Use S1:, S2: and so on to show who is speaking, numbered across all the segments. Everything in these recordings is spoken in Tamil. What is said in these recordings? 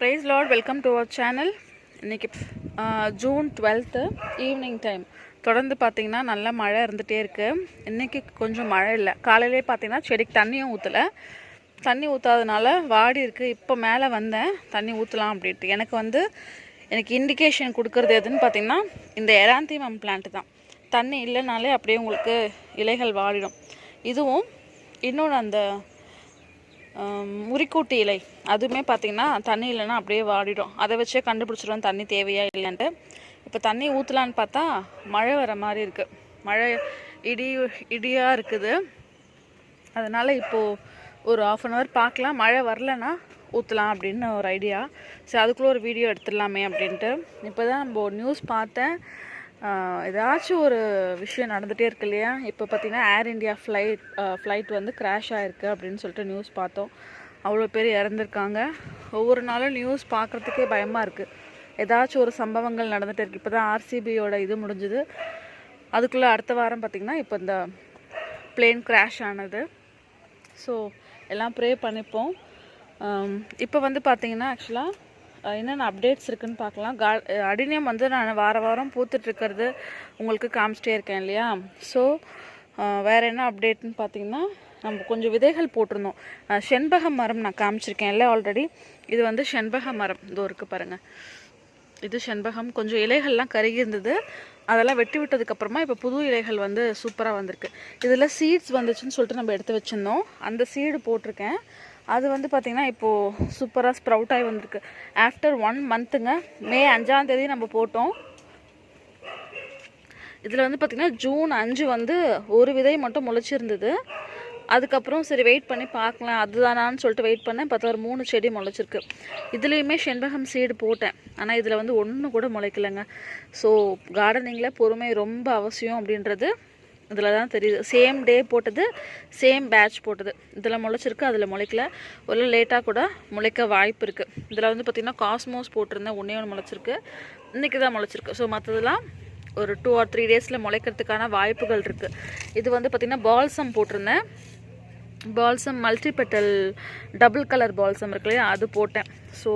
S1: Praise lord welcome to our channel இன்றைக்கி ஜூன் டுவெல்த்து ஈவினிங் டைம் தொடர்ந்து பார்த்தீங்கன்னா நல்ல மழை இருந்துகிட்டே இருக்குது இன்றைக்கி கொஞ்சம் மழை இல்லை. காலையிலே பார்த்தீங்கன்னா செடிக்கு தண்ணியும் ஊற்றலை தண்ணி ஊற்றாதனால வாடி இருக்குது இப்போ மேலே வந்தேன். தண்ணி ஊற்றலாம் அப்படின்ட்டு. எனக்கு வந்து எனக்கு இண்டிகேஷன் கொடுக்குறது எதுன்னு பார்த்தீங்கன்னா இந்த எராந்திமம் பிளான்ட் தான். தண்ணி இல்லைனாலே அப்படியே உங்களுக்கு இலைகள் வாடிடும். இதுவும் இன்னொன்று அந்த முறிக்கூட்டி இலை. அதுவுமே பார்த்தீங்கன்னா தண்ணி இல்லைன்னா அப்படியே வாடிடும். அதை வச்சே கண்டுபிடிச்சிடும் தண்ணி தேவையா இல்லைன்ட்டு இப்போ தண்ணி ஊற்றலான்னு பார்த்தா மழை வர மாதிரி இருக்குது மழை இடி இடியாக இருக்குது. அதனால் இப்போது ஒரு ஆஃப் அன் ஹவர் பார்க்கலாம். மழை வரலன்னா ஊற்றலாம் அப்படின்னு ஒரு ஐடியா சரி அதுக்குள்ளே ஒரு வீடியோ எடுத்துடலாமே அப்படின்ட்டு. இப்போ தான் நம்ம நியூஸ் பார்த்தேன். ஏதாச்சும் ஒரு விஷயம் நடந்துகிட்டே இருக்கு இல்லையா? இப்போ பார்த்தீங்கன்னா ஏர் இண்டியா ஃப்ளைட் ஃப்ளைட் வந்து க்ராஷ் ஆகிருக்கு அப்படின்னு சொல்லிட்டு நியூஸ் பார்த்தோம். அவ்வளோ பேர் இறந்துருக்காங்க. ஒவ்வொரு நாளும் நியூஸ் பார்க்குறதுக்கே பயமாக இருக்குது ஏதாச்சும் ஒரு சம்பவங்கள் நடந்துகிட்டே இருக்குது இப்போ தான் ஆர்சிபியோட இது முடிஞ்சுது. அதுக்குள்ளே அடுத்த வாரம் பார்த்திங்கன்னா இப்போ இந்த பிளேன் கிராஷ் ஆனது. ஸோ எல்லாம் ப்ரே பண்ணிப்போம். இப்போ வந்து பார்த்திங்கன்னா ஆக்சுவலாக என்னென்ன அப்டேட்ஸ் இருக்குதுன்னு பார்க்கலாம். கா அடினியம் வந்து நான் வார வாரம் பூத்துட்ருக்கிறது உங்களுக்கு காமிச்சிட்டே இருக்கேன் இல்லையா? ஸோ வேறு என்ன அப்டேட்னு பார்த்தீங்கன்னா நம்ம கொஞ்சம் விதைகள் போட்டிருந்தோம். செண்பக மரம் நான் காமிச்சிருக்கேன். இல்லை ஆல்ரெடி இது வந்து செண்பக மரம். இதோ இருக்குது பாருங்கள் இது செண்பகம். கொஞ்சம் இலைகள்லாம் கருகி இருந்தது. அதெல்லாம் வெட்டி விட்டதுக்கப்புறமா இப்போ புது இலைகள் வந்து சூப்பராக வந்திருக்கு. இதில் சீட்ஸ் வந்துச்சுன்னு சொல்லிட்டு நம்ம எடுத்து வச்சுருந்தோம். அந்த சீடு போட்டிருக்கேன். அது வந்து பார்த்திங்கன்னா இப்போது சூப்பராக ஸ்ப்ரவுட் ஆகி வந்திருக்கு. ஆஃப்டர் ஒன் மந்த்துங்க மே அஞ்சாந்தேதி நம்ம போட்டோம். இதில் வந்து பார்த்திங்கன்னா ஜூன் அஞ்சு வந்து ஒரு விதை மட்டும் முளைச்சிருந்தது. அதுக்கப்புறம் சரி வெயிட் பண்ணி பார்க்கலாம். அதுதானான்னு சொல்லிட்டு வெயிட் பண்ணேன். பார்த்தா ஒரு மூணு செடி முளைச்சிருக்கு. இதுலேயுமே செண்பகம் சீடு போட்டேன். ஆனால் இதில் வந்து ஒன்று கூட முளைக்கலைங்க. ஸோ கார்டனிங்கில் பொறுமை ரொம்ப அவசியம் அப்படின்றது இதில் தான் தெரியுது. சேம் டே போட்டது சேம் பேட்ச் போட்டது. இதில் முளைச்சிருக்கு அதில் முளைக்கல. ஒரு லேட்டாக கூட முளைக்க வாய்ப்பு இருக்குது இதில் வந்து பார்த்திங்கன்னா காஸ்மோஸ் போட்டிருந்தேன் ஒன்றே ஒன்று முளைச்சிருக்கு. இன்றைக்கி தான் முளைச்சிருக்கு. ஸோ மற்றதெல்லாம் ஒரு டூ ஆர் த்ரீ டேஸில் முளைக்கிறதுக்கான வாய்ப்புகள் இருக்குது இது வந்து பார்த்திங்கன்னா பால்சம் போட்டிருந்தேன். Balsam multipetal double colour balsam இருக்கு இல்லையா அது போட்டேன். ஸோ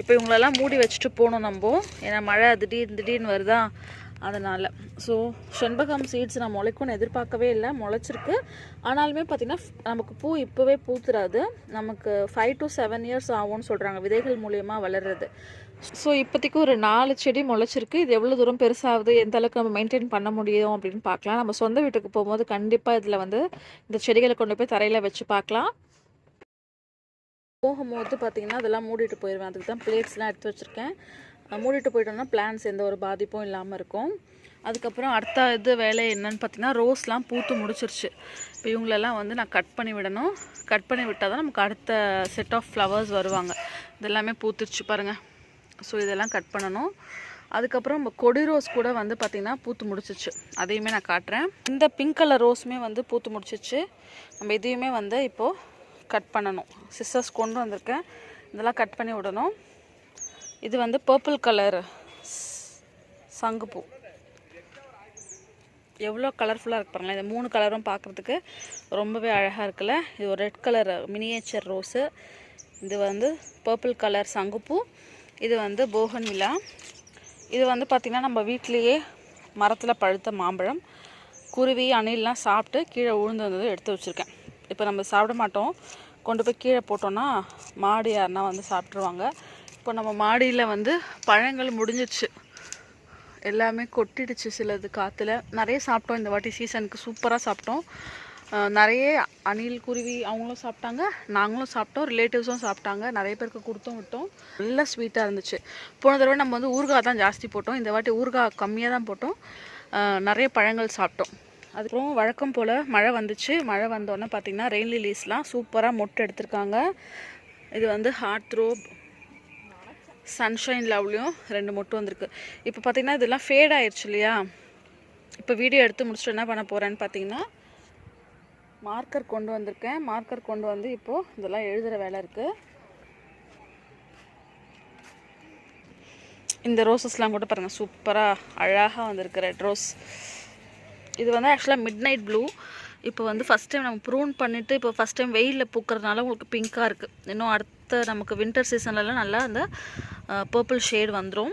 S1: இப்போ இவங்களெல்லாம் மூடி வச்சுட்டு போகணும் நம்ம. ஏன்னா மழை திடீர் திடீர்னு வருதா அதனால். ஸோ செண்பகம் சீட்ஸ் நான் முளைக்கும்னு எதிர்பார்க்கவே இல்லை முளைச்சிருக்கு. ஆனாலுமே பார்த்திங்கன்னா நமக்கு பூ இப்போவே பூத்துறாது நமக்கு ஃபைவ் டு செவன் இயர்ஸ் ஆகும்னு சொல்கிறாங்க விதைகள் மூலியமாக வளர்றது. ஸோ இப்போதைக்கு ஒரு நாலு செடி முளைச்சிருக்கு. இது எவ்வளோ தூரம் பெருசாகுது? எந்த அளவுக்கு நம்ம மெயின்டைன் பண்ண முடியும் அப்படின்னு பார்க்கலாம். நம்ம சொந்த வீட்டுக்கு போகும்போது கண்டிப்பாக இதில் வந்து இந்த செடிகளை கொண்டு போய் தரையில் வச்சு பார்க்கலாம். போகும்போது பார்த்தீங்கன்னா அதெல்லாம் மூடிட்டு போயிடுவேன் அதுக்கு தான் பிளேட்ஸ்லாம் எடுத்து வச்சுருக்கேன். மூடிட்டு போயிட்டோம்னா பிளான்ஸ் எந்த ஒரு பாதிப்பும் இல்லாமல் இருக்கும். அதுக்கப்புறம் அடுத்த இது வேலை என்னன்னு பார்த்தீங்கன்னா ரோஸ்லாம் பூத்து முடிச்சிருச்சு. இப்போ இவங்களெல்லாம் வந்து நான் கட் பண்ணி விடணும். கட் பண்ணி விட்டால் தான் நமக்கு அடுத்த செட் ஆஃப் ஃப்ளவர்ஸ் வருவாங்க. இதெல்லாமே பூத்துருச்சு பாருங்கள் ஸோ இதெல்லாம் கட் பண்ணணும். அதுக்கப்புறம் நம்ம கொடி ரோஸ் கூட வந்து பார்த்திங்கன்னா பூத்து முடிச்சிச்சு. அதையுமே நான் காட்டுறேன். இந்த பிங்க் கலர் ரோஸுமே வந்து பூத்து முடிச்சிச்சு. நம்ம இதையுமே வந்து இப்போது கட் பண்ணணும். சிஸ்டர்ஸ் கொண்டு வந்திருக்கேன். இதெல்லாம் கட் பண்ணி விடணும். இது வந்து பர்பிள் கலர் சங்குப்பூ. எவ்வளோ கலர்ஃபுல்லாக இருக்கு பாருங்களேன். இந்த மூணு கலரும் பார்க்குறதுக்கு ரொம்பவே அழகாக இருக்குல்ல. இது ஒரு ரெட் கலர் மினியேச்சர் ரோஸு இது வந்து பர்பிள் கலர் சங்குப்பூ. இது வந்து போகன் விழா. இது வந்து பார்த்திங்கன்னா நம்ம வீட்டிலையே மரத்தில் பழுத்த மாம்பழம் குருவி அணிலெலாம் சாப்பிட்டு கீழே உழுந்து வந்தது எடுத்து வச்சுருக்கேன். இப்போ நம்ம சாப்பிட மாட்டோம். கொண்டு போய் கீழே போட்டோன்னா மாடு யாருன்னா வந்து சாப்பிட்ருவாங்க இப்போ நம்ம மாடியில் வந்து பழங்கள் முடிஞ்சிடுச்சு எல்லாமே கொட்டிடுச்சு சிலது காற்றுல நிறைய சாப்பிட்டோம் இந்த வாட்டி. சீசனுக்கு சூப்பராக சாப்பிட்டோம். நிறைய அணில் குருவி அவங்களும் சாப்பிட்டாங்க. நாங்களும் சாப்பிட்டோம். ரிலேட்டிவ்ஸும் சாப்பிட்டாங்க. நிறைய பேருக்கு கொடுத்தும் விட்டோம். நல்லா ஸ்வீட்டாக இருந்துச்சு. போன தடவை நம்ம வந்து ஊறுகாய் தான் ஜாஸ்தி போட்டோம். இந்த வாட்டி ஊறுகாய் கம்மியாக தான் போட்டோம். நிறைய பழங்கள் சாப்பிட்டோம். அதுக்கப்புறம் வழக்கம் போல் மழை வந்துச்சு. மழை வந்தோடனே பார்த்திங்கன்னா ரெயின் லிலீஸ்லாம் சூப்பராக மொட்டை எடுத்திருக்காங்க. இது வந்து ஹார்ட் த்ரோப் சன்ஷைன் லவ்லையும் ரெண்டு மொட்டு வந்திருக்கு. இப்போ பார்த்தீங்கன்னா இதெல்லாம் ஃபேட் ஆயிடுச்சு இல்லையா? இப்போ வீடியோ எடுத்து முடிச்சுட்டு என்ன பண்ண போகிறேன்னு பார்த்தீங்கன்னா மார்க்கர் கொண்டு வந்திருக்கேன். மார்க்கர் கொண்டு வந்து இப்போது இதெல்லாம் எழுதுகிற வேலை இருக்குது இந்த ரோசஸ்லாம் கூட பாருங்கள் சூப்பராக அழகாக வந்திருக்கு. ரெட் ரோஸ் இது வந்து ஆக்சுவலாக மிட் நைட் ப்ளூ இப்போ வந்து ஃபஸ்ட் டைம் நம்ம ப்ரூன் பண்ணிவிட்டு இப்போ ஃபஸ்ட் டைம் வெயிலில் பூக்கிறதுனால உங்களுக்கு பிங்க்காக இருக்குது இன்னும் அடுத்த நமக்கு வின்டர் சீசன்லலாம் நல்லா அந்த பர்பிள் ஷேட் வந்துடும்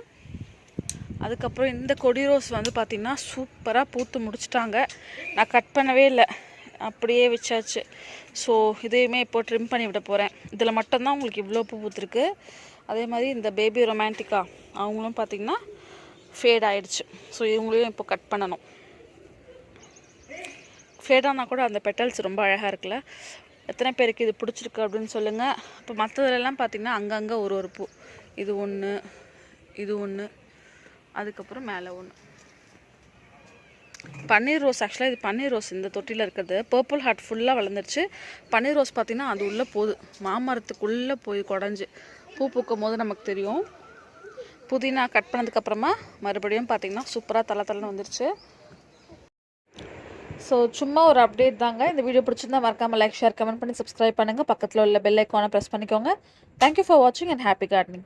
S1: அதுக்கப்புறம் இந்த கொடி ரோஸ் வந்து பார்த்திங்கன்னா சூப்பராக பூத்து முடிச்சிட்டாங்க. நான் கட் பண்ணவே இல்லை. அப்படியே வச்சாச்சு. ஸோ இதையுமே இப்போ ட்ரிம் பண்ணி விட போகிறேன் இதில் மட்டும்தான் உங்களுக்கு இவ்வளோ பூ பூத்துருக்கு. அதே மாதிரி இந்த பேபி ரொமான்டிக்கா அவங்களும் பார்த்திங்கன்னா ஃபேட் ஆகிடுச்சு ஸோ இவங்களையும் இப்போ கட் பண்ணணும். ஃபேடானா கூட அந்த பெட்டல்ஸ் ரொம்ப அழகாக இருக்குல்ல? எத்தனை பேருக்கு இது பிடிச்சிருக்கு அப்படின்னு சொல்லுங்கள் இப்போ மற்றதுலலாம் பார்த்திங்கன்னா அங்கங்கே ஒரு ஒரு பூ. இது ஒன்று இது ஒன்று அதுக்கப்புறம் மேலே ஒன்று பன்னீர் ரோஸ் ஆக்சுவலாக இது பன்னீர் ரோஸ் இந்த தொட்டியில் இருக்கிறது. பர்பிள் ஹார்ட் ஃபுல்லாக வளர்ந்துருச்சு. பன்னீர் ரோஸ் பார்த்திங்கன்னா அது உள்ளே போகுது. மாமரத்துக்குள்ளே போய் குடஞ்சி. பூ பூக்கும் போது நமக்கு தெரியும். புதினா கட் பண்ணதுக்கப்புறமா மறுபடியும் பார்த்திங்கன்னா சூப்பராக தலை தலைன்னு வந்துருச்சு. ஸோ சும்மா ஒரு அப்டேட் தாங்க. இந்த வீடியோ பிடிச்சிருந்தா மறக்காமல் லைக் ஷேர் கமெண்ட் பண்ணி சப்ஸ்கிரைப் பண்ணுங்கள் பக்கத்தில் உள்ள பெல் ஐக்கானை ப்ரெஸ் பண்ணிக்கோங்க. தேங்க்யூ ஃபார் வாட்சிங் அண்ட் ஹாப்பி கார்டனிங்